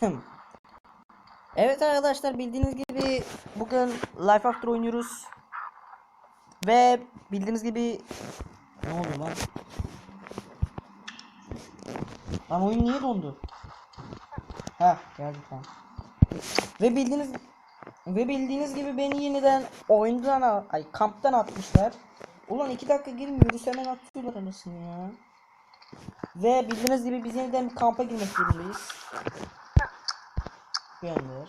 evet arkadaşlar bildiğiniz gibi bugün Life After oynuyoruz. Ve bildiğiniz gibi ne oldu lan? Lan oyun niye dondu? Ha geldik lan. Ve bildiğiniz ve bildiğiniz gibi beni yeniden oyundan ay kamptan atmışlar. Ulan iki dakika girmiyoruz hemen atıyorlar anasını ya. Ve bildiğiniz gibi biz yeniden kampa girmek zorundayız. Gönder.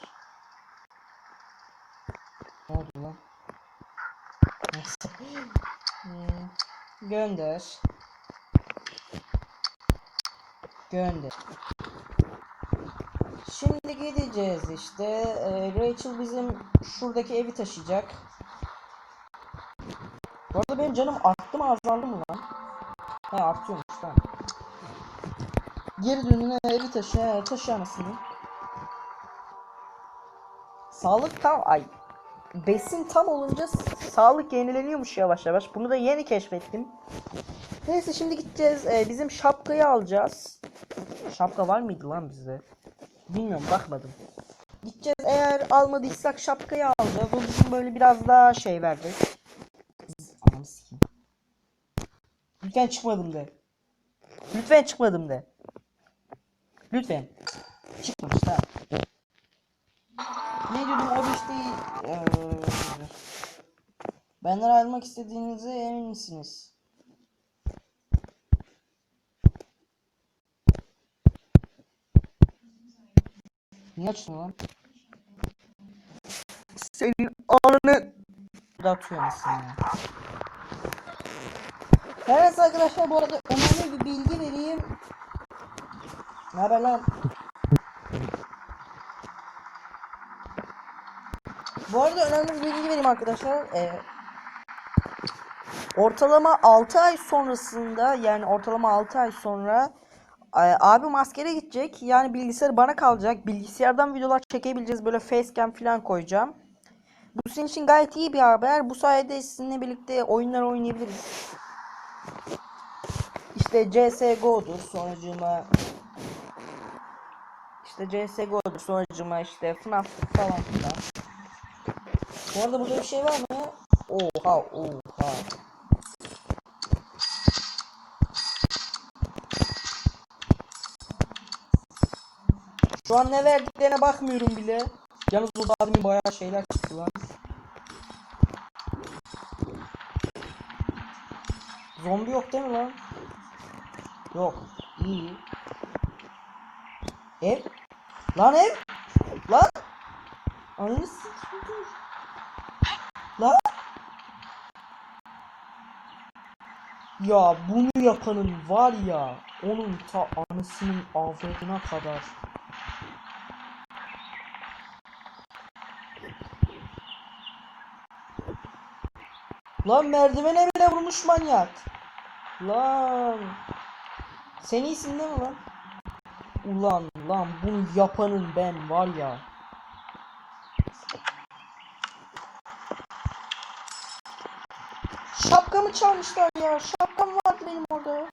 Ne oldu lan? Gönder. Gönder. Şimdi gideceğiz işte. Ee, Rachel bizim şuradaki evi taşıyacak. Bu arada benim canım arttı mı azaldı mı lan? He artıyormuş tamam. Geri dönün he, evi taşı he, taşı anasını. Sağlık tam ay. Besin tam olunca sağlık yenileniyormuş yavaş yavaş. Bunu da yeni keşfettim. Neyse şimdi gideceğiz. Ee, bizim şapkayı alacağız. Şapka var mıydı lan bizde? Bilmiyorum bakmadım. Gideceğiz eğer almadıysak şapkayı alacağız. O bizim böyle biraz daha şey verdi. Ananı sikeyim. Lütfen çıkmadım de. Lütfen çıkmadım de. Lütfen. Çıkmamış tamam. Diyordum o işte eee, benden ayrılmak istediğinize emin misiniz? Niye açtın lan? Senin ananı da atıyor musun ya? Evet arkadaşlar bu arada önemli bir bilgi vereyim. Ne lan? Arada önemli bir bilgi vereyim arkadaşlar. Ee, ortalama 6 ay sonrasında yani ortalama 6 ay sonra e, abim askere gidecek. Yani bilgisayar bana kalacak. Bilgisayardan videolar çekebileceğiz. Böyle facecam falan koyacağım. Bu sizin için gayet iyi bir haber. Bu sayede sizinle birlikte oyunlar oynayabiliriz. İşte CSGO'dur sonucuma işte CSGO'dur sonucuma işte FNAF'tır falan filan. Bu arada burada bir şey var mı? Oha oha. Şu an ne verdiklerine bakmıyorum bile. Yalnız burada admin bayağı şeyler çıktı lan. Zombi yok değil mi lan? Yok. İyi. Ev? Lan ev? Lan? Ananı sikeyim dur. Lan? Ya bunu yapanın var ya onun ta anısının avradına kadar. Lan merdivene bile vurmuş manyak. Lan. Sen iyisin değil mi lan? Ulan lan bunu yapanın ben var ya. Şapkamı çalmışlar ya. Şapkam vardı benim orada.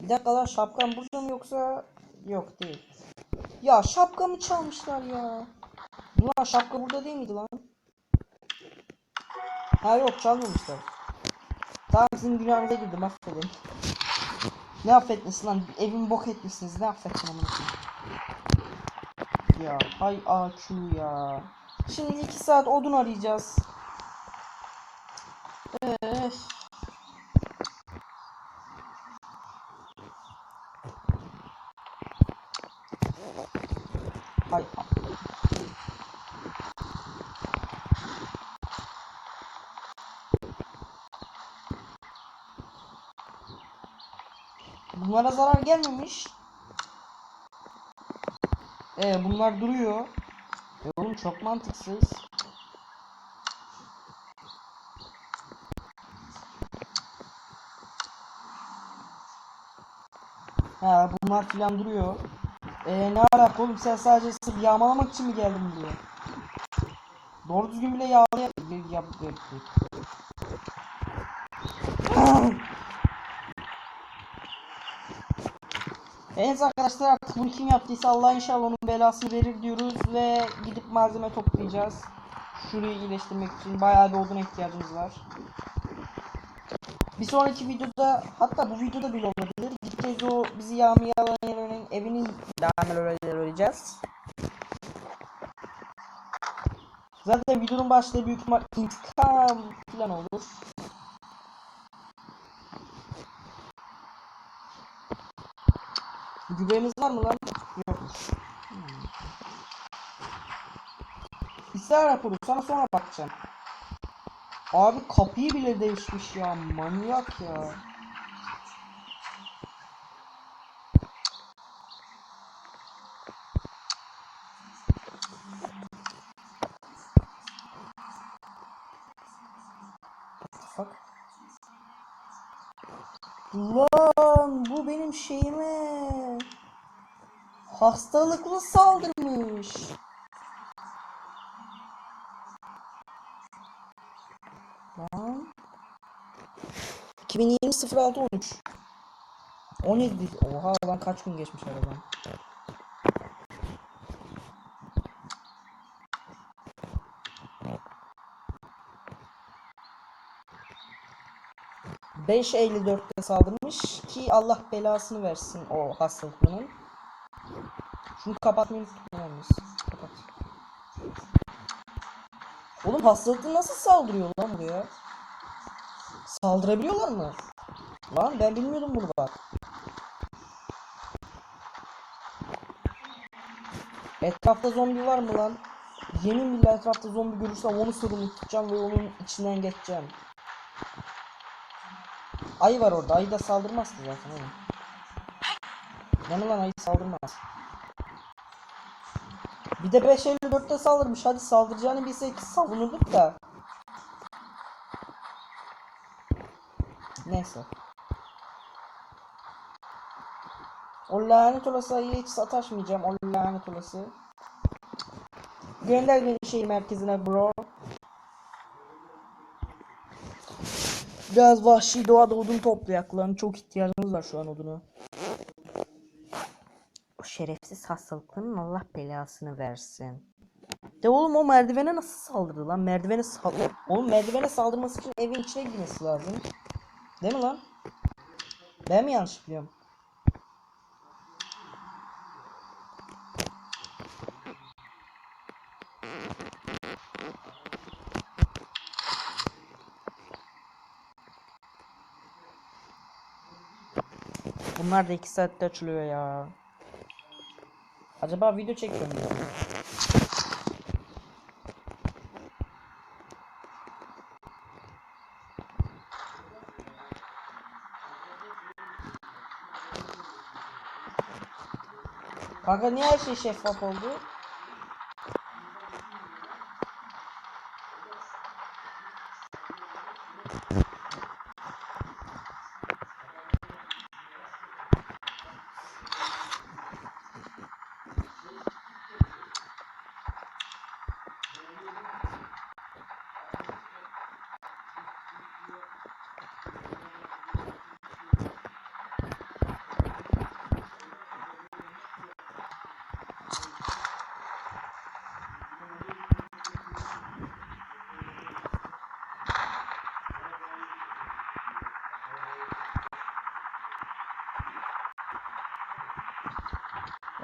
Bir dakika lan şapkam burada mı yoksa yok değil. Ya şapkamı çalmışlar ya. Ulan şapka burada değil miydi lan? Ha yok çalmamışlar. Tamam sizin günahınıza girdim affedin. Ne affetmişsin lan? Evimi bok etmişsiniz. Ne affetsin amına? Ya hay AQ ya. Şimdi 2 saat odun arayacağız. Öf. Hay Bunlara zarar gelmemiş. Ee, bunlar duruyor. E oğlum çok mantıksız. Ha bunlar filan duruyor. Ee, ne alaka oğlum sen sadece sırf yağmalamak için mi geldin buraya? Doğru düzgün bile yağlay... Yap, yap, yap. Evet arkadaşlar artık bunu kim yaptıysa Allah inşallah onun belasını verir diyoruz ve gidip malzeme toplayacağız. Şurayı iyileştirmek için bayağı bir oduna ihtiyacımız var. Bir sonraki videoda hatta bu videoda bile olabilir. Gideceğiz o bizi yağmayalan yerinin evini yağmalayacağız. Zaten videonun başlığı büyük ihtimal intikam falan olur. Gübremiz var mı lan? Yok. Hmm. İster raporu sana sonra bakacağım. Abi kapıyı bile değişmiş ya manyak ya. Lan bu benim şeyime. Hastalıklı saldırmış. Lan. 2020 06 13. 17 Oha lan kaç gün geçmiş aradan. Beş 54'te saldırmış ki Allah belasını versin o hastalıklının. Şunu kapatmayı yalnız. Kapat. Oğlum hastalıklı nasıl saldırıyor lan buraya? Saldırabiliyorlar mı? Lan ben bilmiyordum bunu bak. Etrafta zombi var mı lan? Yemin billah etrafta zombi görürsem onu sorumlu tutacağım ve onun içinden geçeceğim. Ayı var orada. Ayı da saldırmaz ki zaten oğlum. Değil mi lan ayı saldırmaz. Bir de 5.54'te saldırmış. Hadi saldıracağını bilsek savunurduk da. Neyse. O lanet olası hiç sataşmayacağım. O lanet olası. Gönder beni şey merkezine bro. Biraz vahşi doğada odun toplayak lan. Çok ihtiyacımız var şu an oduna. Şerefsiz hastalıklının Allah belasını versin. De oğlum o merdivene nasıl saldırdı lan? Merdivene sal Oğlum merdivene saldırması için evin içine girmesi lazım. Değil mi lan? Ben mi yanlış biliyorum? Bunlar da 2 saatte açılıyor ya. Acaba video çekiyor mu? Kanka niye her şey şeffaf oldu?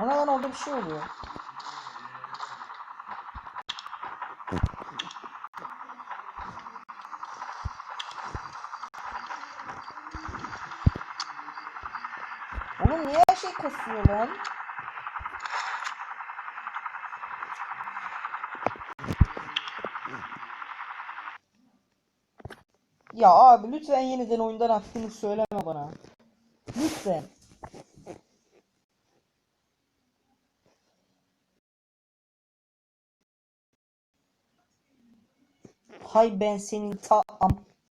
Ona lan orada bir şey oluyor. Oğlum niye her şey kasıyor lan? Ya abi lütfen yeniden oyundan attığını söyleme bana. Lütfen. Hay ben senin ta am